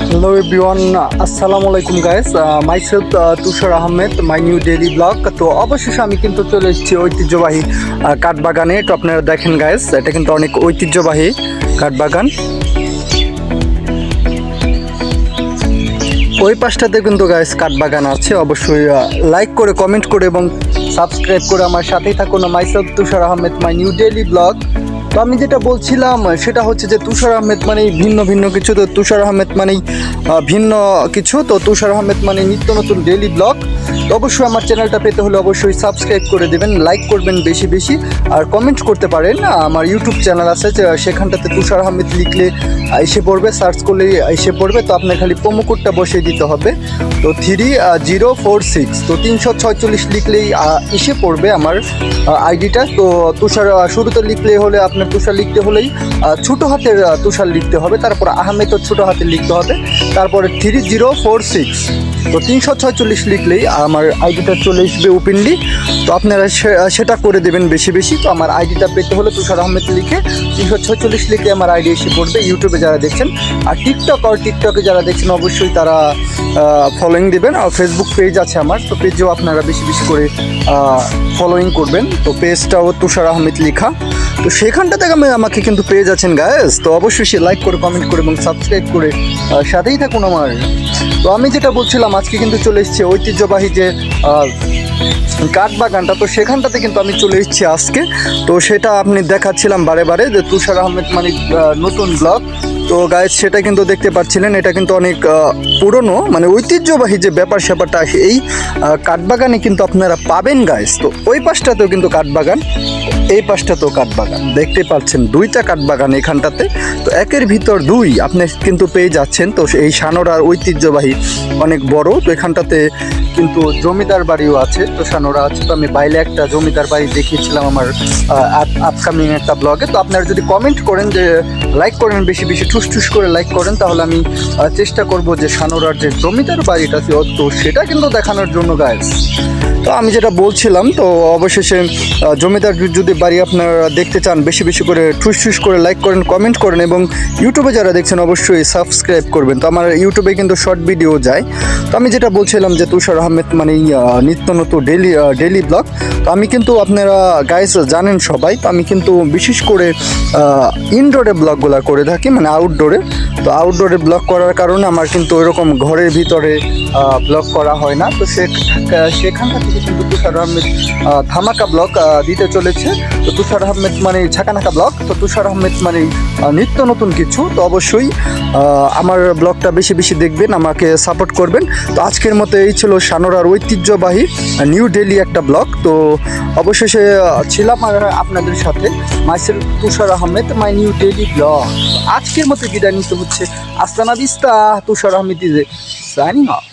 Hello everyone আসসালামু আলাইকুম guys myself Tushar Ahmed my new daily blog তো অবশেষে আমি কিন্তু চলে এসেছি ঐতিহ্যবাহী আহ, কাঠবাগানে তো আপনারা দেখেন গাইস এটা কিন্তু অনেক ঐতিহ্যবাহী কাঠবাগান ওই পাশটাতে কিন্তু গাইস কাঠবাগান আছে। অবশ্যই লাইক করে কমেন্ট করে এবং সাবস্ক্রাইব করে আমার সাথেই থাকুন। Myself Tushar Ahmed my new daily blog তো আমি যেটা বলছিলাম, সেটা হচ্ছে যে তুষার আহমেদ মানেই ভিন্ন ভিন্ন কিছু, তো তুষার আহমেদ মানেই ভিন্ন কিছু। তো তুষার আহমেদ মানে নিত্য নতুন ডেইলি ব্লগ অবশ্যই আমার চ্যানেলটা পেতে হলে অবশ্যই সাবস্ক্রাইব করে দেবেন লাইক করবেন বেশি বেশি। আর কমেন্ট করতে পারেন আমার ইউটিউব চ্যানেল আছে সেখানটাতে তুষার আহমেদ লিখলে এসে পড়বে সার্চ করলে এসে পড়বে। তো আপনার খালি প্রোমো কোডটা বসিয়ে দিতে হবে। তো থ্রি জিরো ফোর সিক্স তো তিনশো ছয়চল্লিশ লিখলেই এসে পড়বে আমার আইডিটা তো তুষার শুরুতে লিখলে হলে আপনার তুষার লিখতে হলেই ছোটো হাতের তুষার লিখতে হবে। তারপর আহমেদও ছোটো হাতে লিখতে হবে। তারপরে থ্রি জিরো ফোর সিক্স তো তিনশো ছয়চল্লিশ লিখলেই আমার আইডিটা চলে আসবে ওপেনলি তো আপনারা সেটা করে দেবেন বেশি বেশি। তো আমার আইডিটা পেতে হলে তুষার আহমেদ লিখে তিনশো ছয়চল্লিশ লিখে আমার আইডি এসে পড়বে, ইউটিউবে যারা দেখছেন। আর টিকটক আর টিকটকে যারা দেখছেন, অবশ্যই তারা ফলোয়িং দেবেন। আর ফেসবুক পেজ আছে আমার, তো পেজেও আপনারা বেশি বেশি করে ফলোয়িং করবেন। তো পেজটাও তুষার আহমেদ লেখা। তো সেখানটা থেকে আমি আমাকে কিন্তু পেয়ে যাচ্ছেন গায়েস তো অবশ্যই সে লাইক করে কমেন্ট করে এবং সাবস্ক্রাইব করে সাথেই থাকুন আমার। তো আমি যেটা বলছিলাম আজকে কিন্তু চলে এসেছি ঐতিহ্যবাহী যে আহ, কাঠবাগানটা তো সেখানটাতে কিন্তু আমি চলে এসেছি আজকে। তো সেটা আপনি দেখাচ্ছিলাম বারে বারে যে তুষার আহমেদ মানে নতুন ব্লগ তো গায়ে সেটা কিন্তু দেখতে পাচ্ছিলেন, এটা কিন্তু অনেক পুরনো মানে ঐতিহ্যবাহী যে ব্যাপার স্যাপারটা এই কাঠবাগানে কিন্তু আপনারা পাবেন গাইস তো ওই পাশটাতেও কিন্তু কাঠবাগান। এই পাশটা তো কাঠবাগান। দেখতে পাচ্ছেন দুইটা কাঠবাগান এখানটাতে। তো একের ভিতর দুই, আপনি কিন্তু পেয়ে যাচ্ছেন। তো এই সানোরার ঐতিহ্যবাহী অনেক বড়। তো এখানটাতে কিন্তু জমিদার বাড়িও আছে। তো সানোরা আছে। তো আমি বাইরে একটা জমিদার বাড়ি দেখিয়েছিলাম আমার আপকামিং একটা ব্লগে তো আপনারা যদি কমেন্ট করেন যে লাইক করেন বেশি বেশি, ঠুস ঠুস করে লাইক করেন, তাহলে আমি চেষ্টা করব যে সানোরার যে জমিদার বাড়িটা তো সেটা কিন্তু দেখানোর জন্য গায়ে তো আমি যেটা বলছিলাম, তো অবশেষে জমিদার যদি বাড়ি আপনারা দেখতে চান, বেশি বেশি করে ঠুস ঠুস করে লাইক করেন কমেন্ট করেন এবং ইউটিউবে যারা দেখছেন অবশ্যই সাবস্ক্রাইব করবেন। তো আমার ইউটিউবে কিন্তু শর্ট ভিডিও যায়। তো আমি যেটা বলছিলাম যে তুষার আহমেদ মানে নিত্য নতুন ডেলি ডেলি ব্লগ তো আমি কিন্তু আপনারা গাইস জানেন সবাই, তো আমি কিন্তু বিশেষ করে ইনডোরে ব্লগগুলো করে থাকি মানে আউটডোরে তো আউটডোরে ব্লগ করার কারণে আমার কিন্তু ওইরকম ঘরের ভিতরে ব্লগ করা হয় না। তো সে থেকে কিন্তু তুষার আহমেদ ধামাকা ব্লগ দিতে চলেছে। তো তুষার আহমেদ মানে ঝাঁকানাকা ব্লগ। তো তুষার আহমেদ মানে নিত্য নতুন কিছু। তো অবশ্যই আমার ব্লগটা বেশি বেশি দেখবেন, আমাকে সাপোর্ট করবেন। তো আজকের মতো এই ছিল সানোরার ঐতিহ্যবাহী নিউ ডেলি একটা ব্লগ। তো অবশেষে ছিলাম আপনাদের সাথে। Myself Tushar Ahmed my new daily blog আজকের মতো বিদায় নিতে হচ্ছে। আস্তানা বিস্তা তুষার আহমেদ সাইনিং অফ